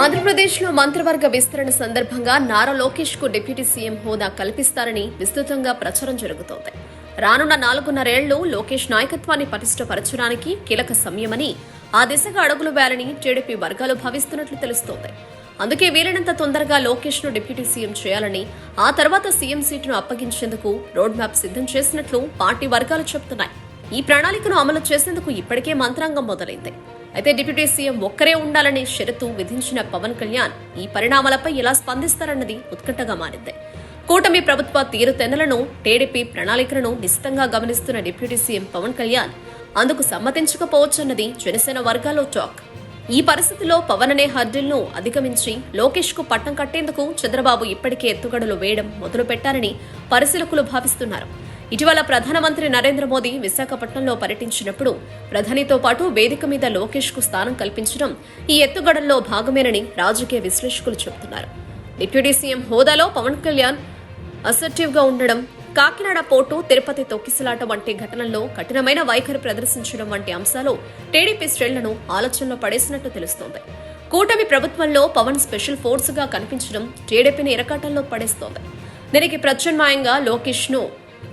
ఆంధ్రప్రదేశ్లో మంత్రివర్గ విస్తరణ సందర్భంగా నారా లోకేష్కు డిప్యూటీ సీఎం హోదా కల్పిస్తారని విస్తృతంగా ప్రచారం జరుగుతోంది. రానున్న నాలుగున్నరేళ్ళు లోకేష్ నాయకత్వాన్ని పటిష్టపరచడానికి కీలక సమయమని ఆ దిశగా అడుగులు వేయాలని టీడీపీ వర్గాలు భావిస్తున్నట్లు తెలుస్తోంది. అందుకే వీలైనంత తొందరగా లోకేష్ను డిప్యూటీ సీఎం చేయాలని ఆ తర్వాత సీఎం సీటును అప్పగించేందుకు రోడ్ మ్యాప్ సిద్ధం చేసినట్లు పార్టీ వర్గాలు చెబుతున్నాయి. ఈ ప్రణాళికను అమలు చేసేందుకు ఇప్పటికే మంత్రాంగం మొదలైంది. అయితే డిప్యూటీ సీఎం ఒక్కరే ఉండాలనే షరతు విధించిన పవన్ కళ్యాణ్ ఈ పరిణామాలపై ఎలా స్పందిస్తారన్నది ఉత్కంఠగా మారింది. కూటమి ప్రభుత్వ తీరుతెన్నులను టీడీపీ ప్రణాళికలను నిశితంగా గమనిస్తున్న డిప్యూటీ సీఎం పవన్ కళ్యాణ్ అందుకు సమ్మతించకపోవచ్చన్నది జనసేన వర్గాల్లో టాక్. ఈ పరిస్థితిలో పవన్ అనే హర్డిల్ను అధిగమించి లోకేష్కు పట్టం కట్టేందుకు చంద్రబాబు ఇప్పటికే ఎత్తుగడలు వేయడం మొదలుపెట్టారని పరిశీలకులు భావిస్తున్నారు. ఇటీవల ప్రధానమంత్రి నరేంద్ర మోదీ విశాఖపట్నంలో పర్యటించినప్పుడు ప్రధానితో పాటు వేదిక మీద లోకేష్కు స్థానం కల్పించడం ఈ ఎత్తుగడల్లో భాగమేనని రాజకీయ విశ్లేషకులు చెబుతున్నారు. డిప్యూటీ సీఎం హోదాలో పవన్ కళ్యాణ్ అసర్టివ్గా ఉండడం కాకినాడ పోర్టు తిరుపతి తొక్కిసలాట వంటి ఘటనల్లో కఠినమైన వైఖరి ప్రదర్శించడం వంటి అంశాలు టీడీపీ శ్రేళ్ళను ఆలోచనలో పడేసినట్టు తెలుస్తోంది. కూటమి ప్రభుత్వంలో పవన్ స్పెషల్ ఫోర్స్గా కనిపించడం టీడీపీని ఇరకాటంలో పడేస్తోంది. దీనికి ప్రత్యామ్నాయంగా లోకేష్ను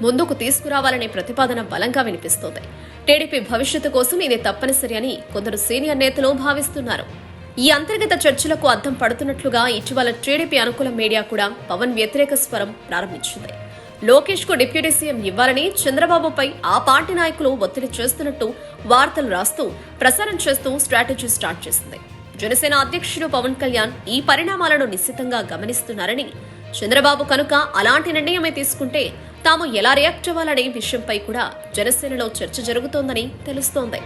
ముందుకు తీసుకురావాలనే ప్రతిపాదన బలంగా వినిపిస్తోంది. టీడీపీ భవిష్యత్తు కోసం ఇది తప్పనిసరి అని కొందరు సీనియర్ నేతలు భావిస్తున్నారు. ఈ అంతర్గత చర్చలకు అద్దం పడుతున్నట్లుగా ఇటీవల టీడీపీ అనుకూల మీడియా కూడా పవన్ వ్యతిరేక స్వరం ప్రారంభించింది. లోకేష్కు డిప్యూటీ సీఎం ఇవ్వాలని చంద్రబాబుపై ఆ పార్టీ నాయకులు ఒత్తిడి చేస్తున్నట్టు వార్తలు రాస్తూ ప్రసారం చేస్తూ స్ట్రాటజీ స్టార్ట్ చేసింది. జనసేన అధ్యక్షుడు పవన్ కళ్యాణ్ ఈ పరిణామాలను నిశ్చితంగా గమనిస్తున్నారని చంద్రబాబు కనుక అలాంటి నిర్ణయమే తీసుకుంటే తాము ఎలా రియాక్ట్ అవ్వాలనే విషయంపై కూడా జనసేనలో చర్చ జరుగుతోందని తెలుస్తోంది.